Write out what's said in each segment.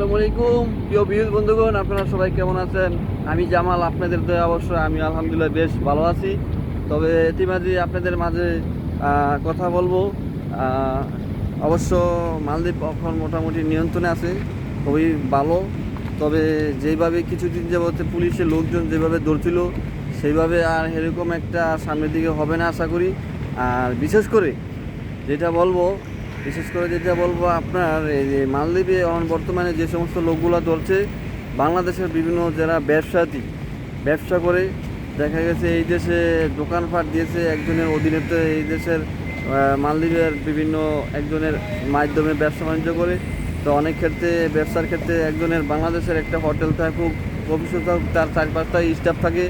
আসসালামু আলাইকুম। প্রিয় বিহুজ বন্ধুগণ, আপনারা সবাই কেমন আছেন? আমি জামাল, আপনাদের দয়া অবশ্যই, আমি আলহামদুলিল্লাহ বেশ ভালো আছি। তবে ইতিমাঝে আপনাদের মাঝে কথা বলব। অবশ্য মালদ্বীপ এখন মোটামুটি নিয়ন্ত্রণে আছে, খুবই ভালো। তবে যেভাবে কিছুদিন যাবতে পুলিশের লোকজন যেভাবে ধরছিল সেইভাবে আর এরকম একটা সামনের দিকে হবে না, আশা করি। আর বিশেষ করে যেটা বলব বিশেষ করে যেটা বলব আপনার, এই যে মালদ্বীপে এখন বর্তমানে যে সমস্ত লোকগুলো ধরছে বাংলাদেশের বিভিন্ন যারা ব্যবসায়ী, ব্যবসা করে, দেখা গেছে এই দেশে দোকানপাট দিয়েছে একজনের অধীনেতে, এই দেশের মালদ্বীপের বিভিন্ন একজনের মাধ্যমে ব্যবসা বাণিজ্য করে। তো অনেক ক্ষেত্রে, ব্যবসার ক্ষেত্রে একজনের বাংলাদেশের একটা হোটেল থাকুক অফিসে থাকুক, তার চার পাঁচটা স্টাফ থাকে।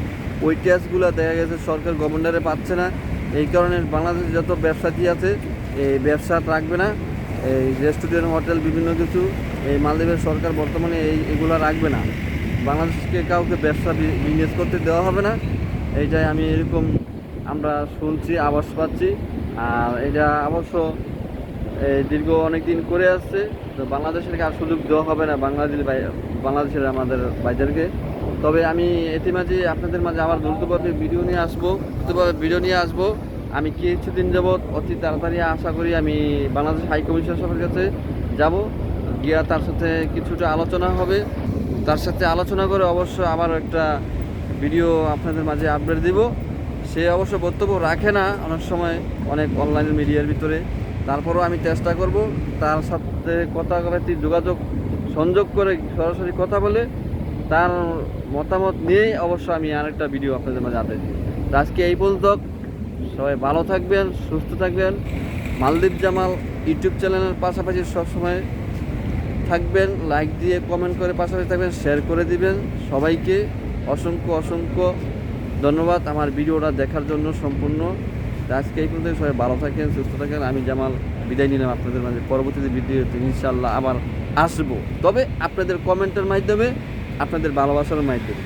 ওই ট্যাক্সগুলো দেখা গেছে সরকার গভর্নরে পাচ্ছে না। এই কারণে বাংলাদেশে যত ব্যবসাটি আছে, এই ব্যবসা রাখবে না। এই রেস্টুরেন্ট, হোটেল, বিভিন্ন কিছু, এই মালদ্বীপের সরকার বর্তমানে এই, এগুলো রাখবে না। বাংলাদেশকে কাউকে ব্যবসা বিজনেস করতে দেওয়া হবে না। এইটাই আমি এরকম আমরা শুনছি আবাস পাচ্ছি। আর এটা অবশ্য দীর্ঘ অনেক দিন করে আসছে। তো বাংলাদেশের আর সুযোগ দেওয়া হবে না বাংলাদেশ বাংলাদেশের আমাদের বাইদেরকে তবে আমি ইতিমাঝে আপনাদের মাঝে আবার দ্রুতভাবে ভিডিও নিয়ে আসব দ্রুতভাবে ভিডিও নিয়ে আসব। আমি কিছুদিন যাবৎ অতি তাড়াতাড়ি আশা করি আমি বাংলাদেশ হাই কমিশন কাছে যাব। গিয়া তার সাথে কিছুটা আলোচনা হবে। তার সাথে আলোচনা করে অবশ্য আবার একটা ভিডিও আপনাদের মাঝে আপডেট দিব। সে অবশ্য বক্তব্য রাখে না, অনেক সময় অনেক অনলাইন মিডিয়ার ভিতরে। তারপরও আমি চেষ্টা করব তার সাথে কথা যোগাযোগ, সংযোগ করে সরাসরি কথা বলে তার মতামত নিয়েই অবশ্য আমি আরেকটা ভিডিও আপনাদের মাঝে আপডেট তো আজকে এই পর্যন্ত। সবাই ভালো থাকবেন, সুস্থ থাকবেন। মালদ্বীপ জামাল ইউটিউব চ্যানেলের পাশাপাশি সবসময় থাকবেন। লাইক দিয়ে কমেন্ট করে পাশাপাশি থাকবেন শেয়ার করে দিবেন। সবাইকে অসংখ্য অসংখ্য ধন্যবাদ আমার ভিডিওটা দেখার জন্য সম্পূর্ণ। আজকে এই পর্যন্ত সবাই ভালো থাকেন, সুস্থ থাকেন। আমি জামাল, বিদায় নিলাম আপনাদের মাঝে। পরবর্তীতে ভিডিওতে ইনশাল্লাহ আবার আসব। তবে আপনাদের কমেন্টের মাধ্যমে আপনাদের ভালোবাসার মাধ্যমে।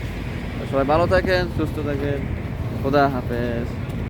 সবাই ভালো থাকেন সুস্থ থাকেন। খোদা হাফেজ।